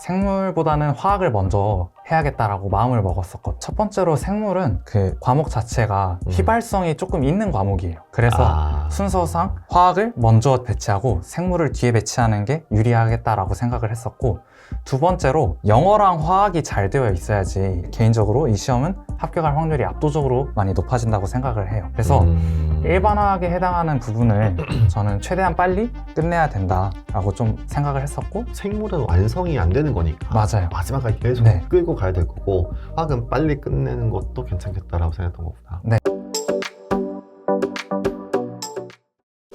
생물보다는 화학을 먼저 해야겠다라고 마음을 먹었었고 첫 번째로 생물은 그 과목 자체가 음. 휘발성이 조금 있는 과목이에요. 그래서 아. 순서상 화학을 먼저 배치하고 생물을 뒤에 배치하는 게 유리하겠다라고 생각을 했었고 두 번째로 영어랑 화학이 잘 되어 있어야지 개인적으로 이 시험은 합격할 확률이 압도적으로 많이 높아진다고 생각을 해요. 그래서 음. 일반화학에 해당하는 부분을 저는 최대한 빨리 끝내야 된다라고 좀 생각을 했었고 생물은 완성이 안 되는 거니까 맞아요. 마지막까지 계속 네. 끌고 가야 될 거고 화학은 빨리 끝내는 것도 괜찮겠다라고 생각했던 거구나. 네.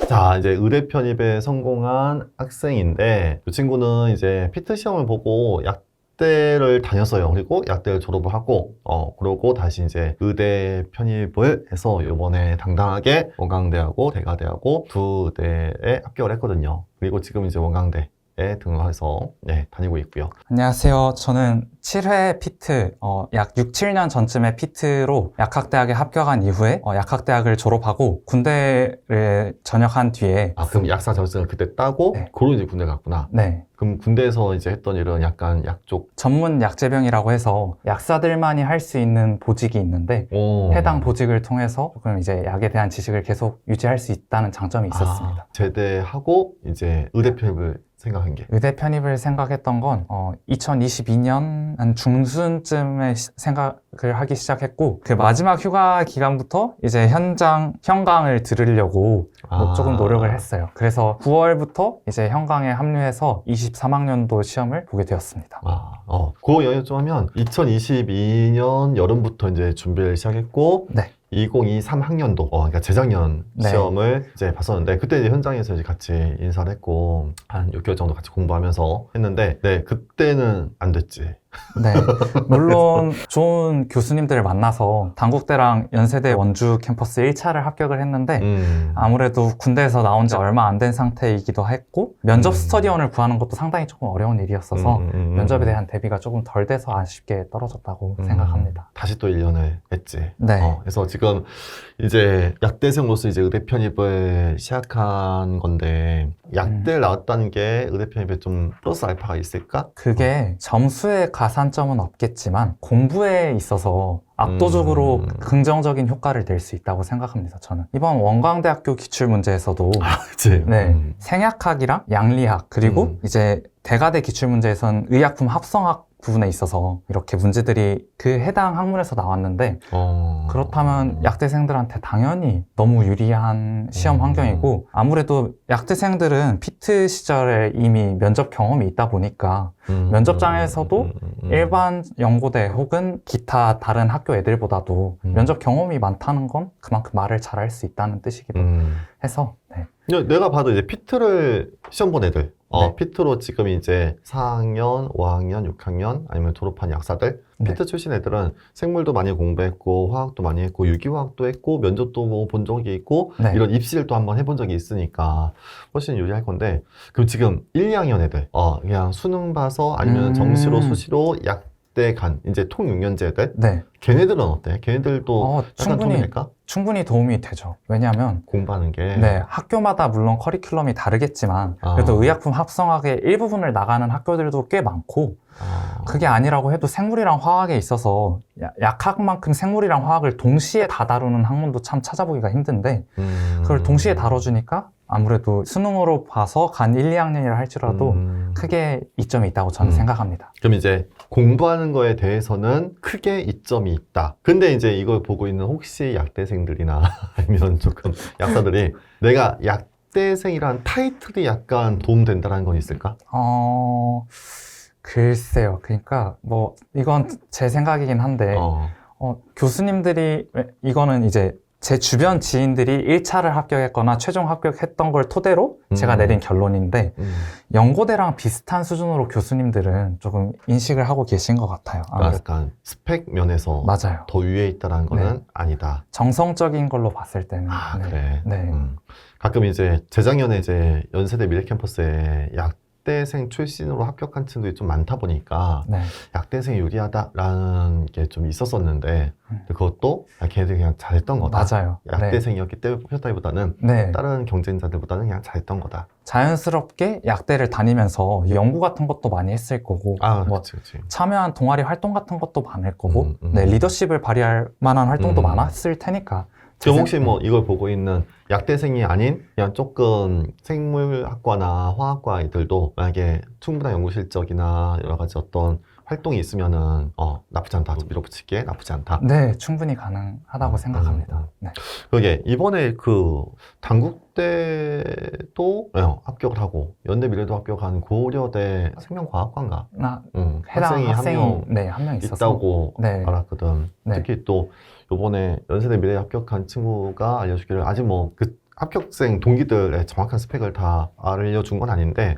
자 이제 의대 편입에 성공한 학생인데 이 친구는 이제 피트 시험을 보고 약 대를 다녔어요. 그리고 약대를 졸업을 하고 어 그러고 다시 이제 의대 편입을 해서 이번에 당당하게 원광대하고 대가대하고 두 대에 합격을 했거든요. 그리고 지금 이제 원광대 에 등록해서 네, 다니고 있고요. 안녕하세요. 저는 7회 피트, 어, 약 6, 7년 전쯤에 피트로 약학대학에 합격한 이후에 어, 약학대학을 졸업하고 군대를 전역한 뒤에 아 그럼 약사 자격증을 그때 따고 네. 그로 이제 군대 갔구나. 네, 그럼 군대에서 이제 했던 일은 약간 약쪽 전문 약제병이라고 해서 약사들만이 할 수 있는 보직이 있는데 오. 해당 보직을 통해서 조금 이제 약에 대한 지식을 계속 유지할 수 있다는 장점이 있었습니다. 아, 제대하고 이제 의대 편입을 생각한 게. 의대 편입을 생각했던 건 어, 2022년 한 중순쯤에 시- 생각을 하기 시작했고 그 마지막 휴가 기간부터 이제 현장 현강을 들으려고 뭐 아. 조금 노력을 했어요. 그래서 9월부터 이제 현강에 합류해서 23학년도 시험을 보게 되었습니다. 아, 어, 그 연휴 좀 하면 2022년 여름부터 이제 준비를 시작했고 네. 2023 학년도, 어, 그러니까 재작년 네. 시험을 이제 봤었는데 그때 이제 현장에서 이제 같이 인사를 했고 한 6개월 정도 같이 공부하면서 했는데 네 그때는 안 됐지. 네. 물론 좋은 교수님들을 만나서 당국대랑 연세대 원주 캠퍼스 1차를 합격을 했는데 음. 아무래도 군대에서 나온 지 얼마 안 된 상태이기도 했고 면접 음. 스터디원을 구하는 것도 상당히 조금 어려운 일이었어서 음, 음, 음. 면접에 대한 대비가 조금 덜 돼서 아쉽게 떨어졌다고 음, 생각합니다. 다시 또 1년을 했지. 네. 어, 그래서 지금 이제 약대생으로서 이제 의대 편입을 시작한 건데 약대를 나왔다는 게 의대 편입에 좀 플러스 알파가 있을까? 그게 점수의 가 산점은 없겠지만 공부에 있어서 압도적으로 음. 긍정적인 효과를 낼 수 있다고 생각합니다. 저는 이번 원광대학교 기출 문제에서도 그치? 네, 음. 생약학이랑 양리학 그리고 음. 이제 대가대 기출 문제에선 의약품 합성학 부분에 있어서 이렇게 문제들이 그 해당 학문에서 나왔는데 어. 그렇다면 약대생들한테 당연히 너무 유리한 시험 음. 환경이고 아무래도 약대생들은 피트 시절에 이미 면접 경험이 있다 보니까 음, 면접장에서도 음. 일반 연고대 혹은 기타 다른 학교 애들보다도 음. 면접 경험이 많다는 건 그만큼 말을 잘할 수 있다는 뜻이기도 음. 해서 네. 근데 내가 봐도 이제 피트를 시험 본 애들, 어, 네. 피트로 지금 이제 4학년, 5학년, 6학년 아니면 졸업한 약사들, 네. 피트 출신 애들은 생물도 많이 공부했고, 화학도 많이 했고, 유기화학도 했고, 면접도 뭐 본 적이 있고, 네. 이런 입시를 또 한번 해본 적이 있으니까 훨씬 유리할 건데, 그럼 지금 1, 2학년 애들, 어, 그냥 수능 봐서 아니면 음. 정시로, 수시로 약 대 간, 이제 통 6년제 애들, 네. 걔네들은 어때? 걔네들도 어, 충분히 될까? 충분히 도움이 되죠. 왜냐하면 공부하는 게. 네, 학교마다 물론 커리큘럼이 다르겠지만 아. 그래도 의약품 합성학의 일부분을 나가는 학교들도 꽤 많고 아. 그게 아니라고 해도 생물이랑 화학에 있어서 야- 약학만큼 생물이랑 화학을 동시에 다 다루는 학문도 참 찾아보기가 힘든데 음. 그걸 동시에 다뤄주니까 아무래도 수능으로 봐서 간 1, 2학년이라 할지라도 음. 크게 이점이 있다고 저는 음. 생각합니다. 그럼 이제 공부하는 거에 대해서는 크게 이점이 있다. 근데 이제 이걸 보고 있는 혹시 약대생들이나 아니면 조금 약사들이 내가 약대생이란 타이틀이 약간 도움된다는 건 있을까? 어, 글쎄요. 그러니까 뭐 이건 제 생각이긴 한데 어. 어, 교수님들이, 왜- 이거는 이제 제 주변 지인들이 1차를 합격했거나 최종 합격했던 걸 토대로 제가 음. 내린 결론인데, 음. 연고대랑 비슷한 수준으로 교수님들은 조금 인식을 하고 계신 것 같아요. 아무래도. 약간 스펙 면에서 맞아요. 더 위에 있다는 거는 네. 아니다. 정성적인 걸로 봤을 때는. 아 네. 그래. 네. 음. 가끔 이제 재작년에 이제 연세대 미래캠퍼스에 약 대생 출신으로 합격한 친구들이 좀 많다 보니까 네. 약대생이 유리하다라는 게 좀 있었었는데 음. 그것도 아, 걔네들이 그냥 잘했던 거다. 맞아요. 네. 약대생이었기 때문에 뽑혔다기보다는 네. 다른 경쟁자들보다는 그냥 잘했던 거다. 자연스럽게 약대를 다니면서 연구 같은 것도 많이 했을 거고 아, 뭐 그치, 그치. 참여한 동아리 활동 같은 것도 많을 거고 음, 음. 네, 리더십을 발휘할 만한 활동도 음. 많았을 테니까 생- 혹시 뭐 이걸 보고 있는 약대생이 아닌 그냥 조금 생물학과나 화학과 아이들도 만약에 충분한 연구 실적이나 여러 가지 어떤 활동이 있으면은 어 나쁘지 않다 밀어붙이기에 나쁘지 않다. 네 충분히 가능하다고 음, 생각합니다. 음. 네. 그게 이번에 그 당국대도 어, 합격을 하고 연대 미래도 합격한 고려대 생명과학과인가 나 음, 해당 학생이 학생이 한 명 네 한 명 있어서 있다고 네. 알았거든. 네. 특히 또 요번에 연세대 미래 합격한 친구가 알려주기를 아직 뭐 그 합격생 동기들의 정확한 스펙을 다 알려준 건 아닌데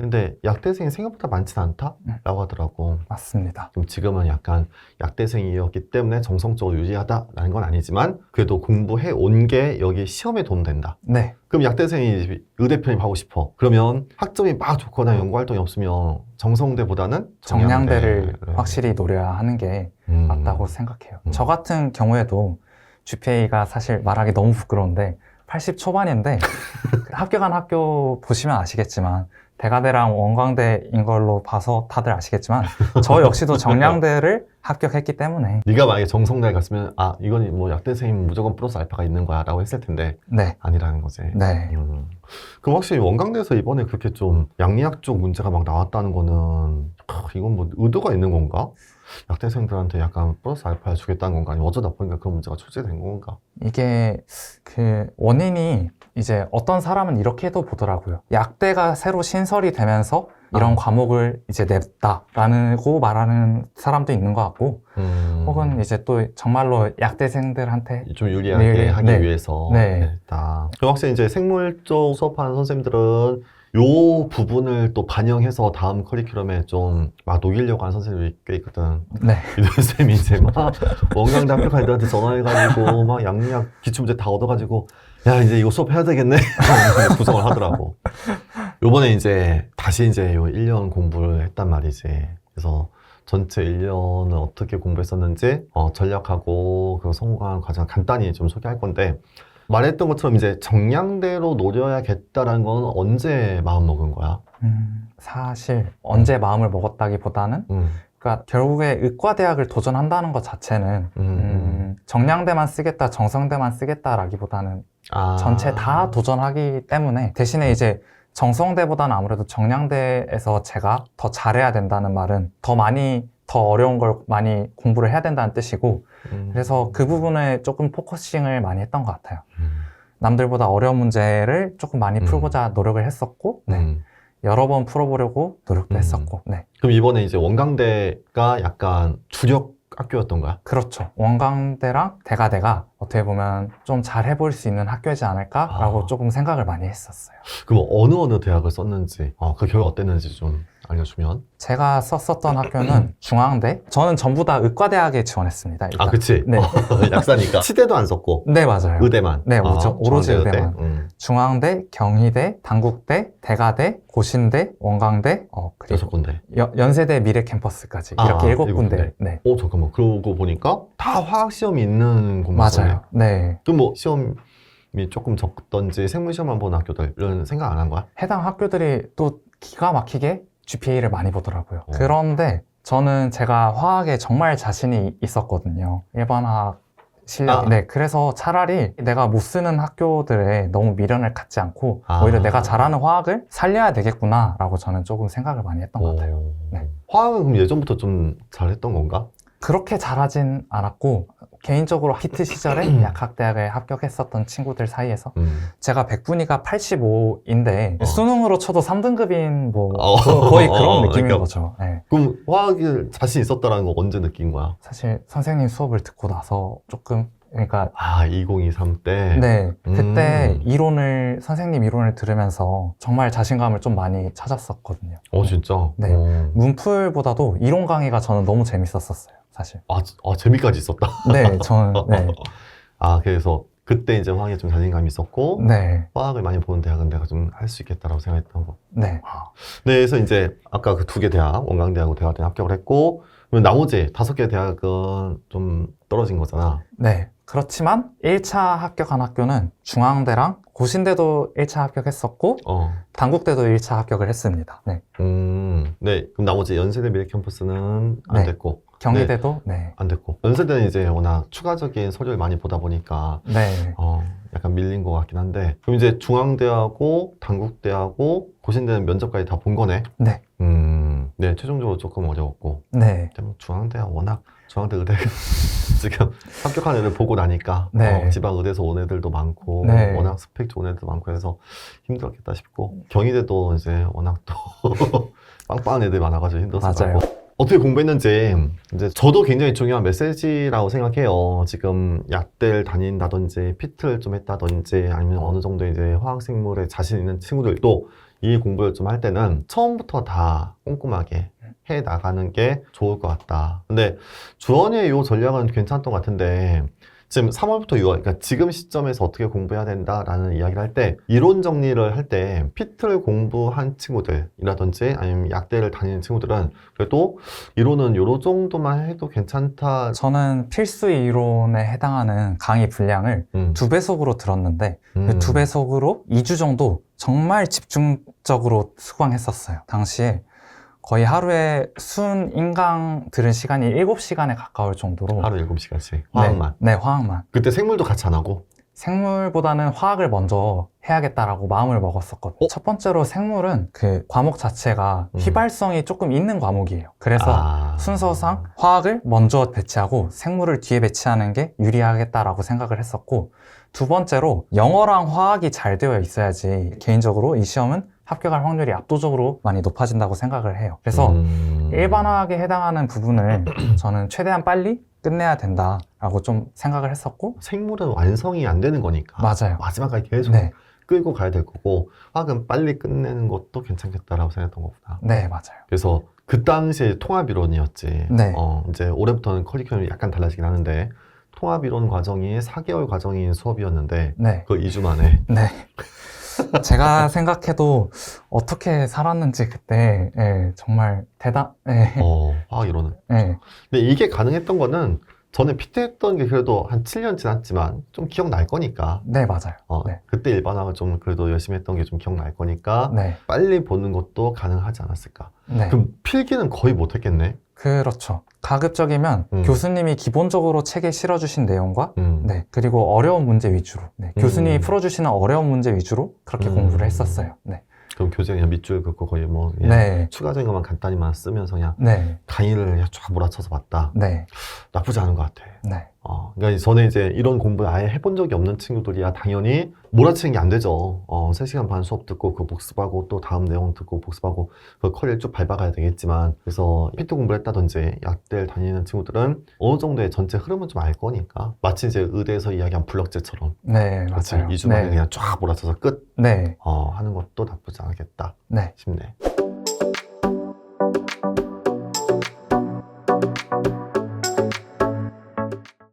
근데 약대생이 생각보다 많진 않다라고 하더라고. 맞습니다. 좀 지금은 약간 약대생이었기 때문에 정성적으로 유리하다라는 건 아니지만 그래도 공부해 온 게 여기 시험에 돈 된다. 네 그럼 약대생이 의대 편입하고 싶어. 그러면 학점이 막 좋거나 연구 활동이 없으면 정성대보다는 정량대를 정량대를. 확실히 노려야 하는 게 음. 맞다고 생각해요. 음. 저 같은 경우에도 GPA가 사실 말하기 너무 부끄러운데 80 초반인데 합격한 학교 보시면 아시겠지만 대가대랑 원광대인 걸로 봐서 다들 아시겠지만 저 역시도 정량대를 합격했기 때문에 네가 만약에 정성대 갔으면 아 이건 뭐 약대생이면 무조건 플러스 알파가 있는 거야 라고 했을 텐데 네, 아니라는 거지. 네, 음. 그럼 확실히 원광대에서 이번에 그렇게 좀 양리학 쪽 문제가 막 나왔다는 거는 하, 이건 뭐 의도가 있는 건가? 약대생들한테 약간 플러스 알파를 주겠다는 건가? 아니면 어쩌다 보니까 그런 문제가 초래된 건가? 이게 그 원인이 이제 어떤 사람은 이렇게도 보더라고요. 약대가 새로 신설이 되면서 이런 아. 과목을 이제 냈다라고 말하는 사람도 있는 것 같고 음. 혹은 이제 또 정말로 약대생들한테 좀 유리하게 네, 하기 네. 위해서 네. 했다. 그럼 확실히 이제 생물 쪽 수업하는 선생님들은 요 부분을 또 반영해서 다음 커리큘럼에 좀 막 녹이려고 하는 선생님들이 꽤 있거든. 네, 이런 쌤이 이제 막 원광대 합격한 애들한테 전화해가지고 막 양리학 기출문제 다 얻어가지고 야 이제 이거 수업해야 되겠네 구성을 하더라고. 요번에 이제 다시 이제 요 1년 공부를 했단 말이지. 그래서 전체 1년을 어떻게 공부했었는지 어, 전략하고 그 성공한 과정 간단히 좀 소개할 건데 말했던 것처럼 이제 정량대로 노려야겠다라는 건 언제 마음 먹은 거야? 음, 사실 언제 마음을 먹었다기보다는 음, 그러니까 결국에 의과대학을 도전한다는 것 자체는 음, 음. 음, 정량대만 쓰겠다, 정성대만 쓰겠다라기보다는 아. 전체 다 도전하기 때문에 대신에 이제 정성대보다는 아무래도 정량대에서 제가 더 잘해야 된다는 말은 더 많이 더 어려운 걸 많이 공부를 해야 된다는 뜻이고 음. 그래서 그 부분에 조금 포커싱을 많이 했던 것 같아요. 음. 남들보다 어려운 문제를 조금 많이 음. 풀고자 노력을 했었고 네. 음. 여러 번 풀어보려고 노력도 음. 했었고 네. 그럼 이번에 이제 원광대가 약간 주력 학교였던 거야? 그렇죠. 원광대랑 대가대가 어떻게 보면 좀 잘 해볼 수 있는 학교이지 않을까라고 아. 조금 생각을 많이 했었어요. 그럼 어느 어느 대학을 썼는지, 어, 그 결과 어땠는지 좀 알려주면. 제가 썼었던 학교는 중앙대. 저는 전부 다 의과대학에 지원했습니다. 일단. 아, 그치. 네. 어, 약사니까. 치대도 안 썼고, 네, 맞아요. 의대만. 네, 오죠. 오로지 중앙대 의대만. 음, 중앙대, 경희대, 당국대, 대가대, 고신대, 원광대, 어, 여섯 그리고 군데. 여- 연세대 미래 캠퍼스까지 아, 이렇게 일곱 일곱 군데. 군데. 네, 오, 잠깐만. 그러고 보니까 다 화학 시험이 있는 공부였네. 맞아요. 네. 그럼 뭐 시험이 조금 적던지 생물 시험만 보는 학교들, 이런 생각 안 한 거야? 해당 학교들이 또 기가 막히게 GPA를 많이 보더라고요. 어. 그런데 저는 제가 화학에 정말 자신이 있었거든요. 일반 화학 실력. 아. 네, 그래서 차라리 내가 못 쓰는 학교들에 너무 미련을 갖지 않고 아. 오히려 내가 잘하는 화학을 살려야 되겠구나라고 저는 조금 생각을 많이 했던 것 같아요. 오. 네. 화학은 그럼 예전부터 좀 잘했던 건가? 그렇게 잘하진 않았고 개인적으로 히트 시절에 약학대학에 합격했었던 친구들 사이에서 음. 제가 백분위가 85인데 어. 수능으로 쳐도 3등급인 뭐 어. 거- 거의 그런 어, 느낌인 그러니까. 거죠. 네. 그럼 화학에 자신 있었다라는 거 언제 느낀 거야? 사실 선생님 수업을 듣고 나서 조금 그러니까 아, 2023 때? 네 그때 음. 이론을 선생님 이론을 들으면서 정말 자신감을 좀 많이 찾았었거든요. 어, 진짜? 네. 어. 문풀보다도 이론 강의가 저는 너무 재밌었었어요. 사실. 아, 아, 재미까지 있었다. 네, 저는 네. 아, 그래서 그때 이제 화학에 좀 자신감이 있었고 네, 화학을 많이 보는 대학은 내가 좀 할 수 있겠다라고 생각했던 거. 네, 네, 그래서 이제 아까 그 두 개 대학, 원광대하고 대학에 합격을 했고, 그러면 나머지 다섯 개 대학은 좀 떨어진 거잖아. 네. 그렇지만 1차 합격한 학교는 중앙대랑 고신대도 1차 합격했었고 어, 단국대도 1차 합격을 했습니다. 네. 음, 네. 그럼 나머지 연세대 미래 캠퍼스는 안 네. 됐고, 경희대도 네. 안 됐고. 연세대는 이제 워낙 추가적인 서류를 많이 보다 보니까, 네. 어, 약간 밀린 것 같긴 한데, 그럼 이제 중앙대하고 단국대하고 고신대는 면접까지 다 본 거네? 네. 음, 네. 최종적으로 조금 어려웠고. 네. 근데 뭐 중앙대가 워낙 중앙대 의대 지금 합격한 애들 보고 나니까 네. 어, 지방 의대에서 온 애들도 많고 네. 워낙 스펙 좋은 애들도 많고 해서 힘들었겠다 싶고 경희대도 이제 워낙 또 빵빵한 애들 많아가지고 힘들었을 같고 어떻게 공부했는지 이제 저도 굉장히 중요한 메시지라고 생각해요. 지금 약대를 다닌다든지 피트를 좀 했다든지 아니면 어느 정도 이제 화학생물에 자신 있는 친구들도 이 공부를 좀 할 때는 처음부터 다 꼼꼼하게 해 나가는 게 좋을 것 같다. 근데 주원이의 이 전략은 괜찮던 것 같은데 지금 3월부터 6월, 그러니까 지금 시점에서 어떻게 공부해야 된다라는 이야기를 할 때 이론 정리를 할 때 피트를 공부한 친구들이라든지 아니면 약대를 다니는 친구들은 그래도 이론은 요로 정도만 해도 괜찮다. 저는 필수 이론에 해당하는 강의 분량을 음, 두 배속으로 들었는데 음. 그 두 배속으로 2주 정도 정말 집중적으로 수강했었어요. 당시에 거의 하루에 순 인강 들은 시간이 7시간에 가까울 정도로 하루 7시간씩 화학만. 네, 네, 화학만. 그때 생물도 같이 안 하고 생물보다는 화학을 먼저 해야겠다라고 마음을 먹었었거든요. 어? 첫 번째로 생물은 그 과목 자체가 음. 휘발성이 조금 있는 과목이에요. 그래서 아. 순서상 화학을 먼저 배치하고 생물을 뒤에 배치하는 게 유리하겠다라고 생각을 했었고 두 번째로 영어랑 화학이 잘 되어 있어야지 개인적으로 이 시험은 합격할 확률이 압도적으로 많이 높아진다고 생각을 해요. 그래서 음. 일반화학에 해당하는 부분을 저는 최대한 빨리 끝내야 된다라고 좀 생각을 했었고 생물은 완성이 안 되는 거니까 맞아요. 마지막까지 계속 네, 끌고 가야 될 거고 화학은 빨리 끝내는 것도 괜찮겠다라고 생각했던 거구나. 네 맞아요. 그래서 그 당시에 통합 이론이었지. 네. 어, 이제 올해부터는 커리큘럼이 약간 달라지긴 하는데 통합 이론 과정이 4개월 과정인 수업이었는데 네, 그걸 2주 만에 네. 제가 생각해도 어떻게 살았는지 그때 예, 정말 대단. 예, 어, 화학이론은. 예, 근데 이게 가능했던 거는 전에 피트 했던 게 그래도 한 7년 지났지만 좀 기억날 거니까. 네 맞아요. 어, 네. 그때 일반화가 좀 그래도 열심히 했던 게 좀 기억날 거니까 네, 빨리 보는 것도 가능하지 않았을까. 네. 그럼 필기는 거의 못 했겠네. 그렇죠. 가급적이면 음. 교수님이 기본적으로 책에 실어주신 내용과 음. 네 그리고 어려운 문제 위주로 네, 교수님이 음. 풀어주시는 어려운 문제 위주로 그렇게 음. 공부를 했었어요. 네, 그럼 교재 그냥 밑줄 긋고 거의 뭐 네, 추가적인 것만 간단히만 쓰면서 그냥 네, 강의를 쫙 몰아쳐서 봤다. 네, 나쁘지 않은 것 같아. 네, 어, 그러니까 저는 이제 이런 공부를 아예 해본 적이 없는 친구들이야 당연히 몰아치는 게 안 되죠. 어, 3시간 반 수업 듣고 그 복습하고 또 다음 내용 듣고 복습하고 그 커리를 쭉 밟아가야 되겠지만 그래서 피트 공부를 했다든지 약대를 다니는 친구들은 어느 정도의 전체 흐름은 좀 알 거니까 마치 이제 의대에서 이야기한 블럭제처럼 네 그렇지 맞아요. 2주 만에 네, 그냥 쫙 몰아쳐서 끝 네, 어, 하는 것도 나쁘지 않겠다 네. 싶네.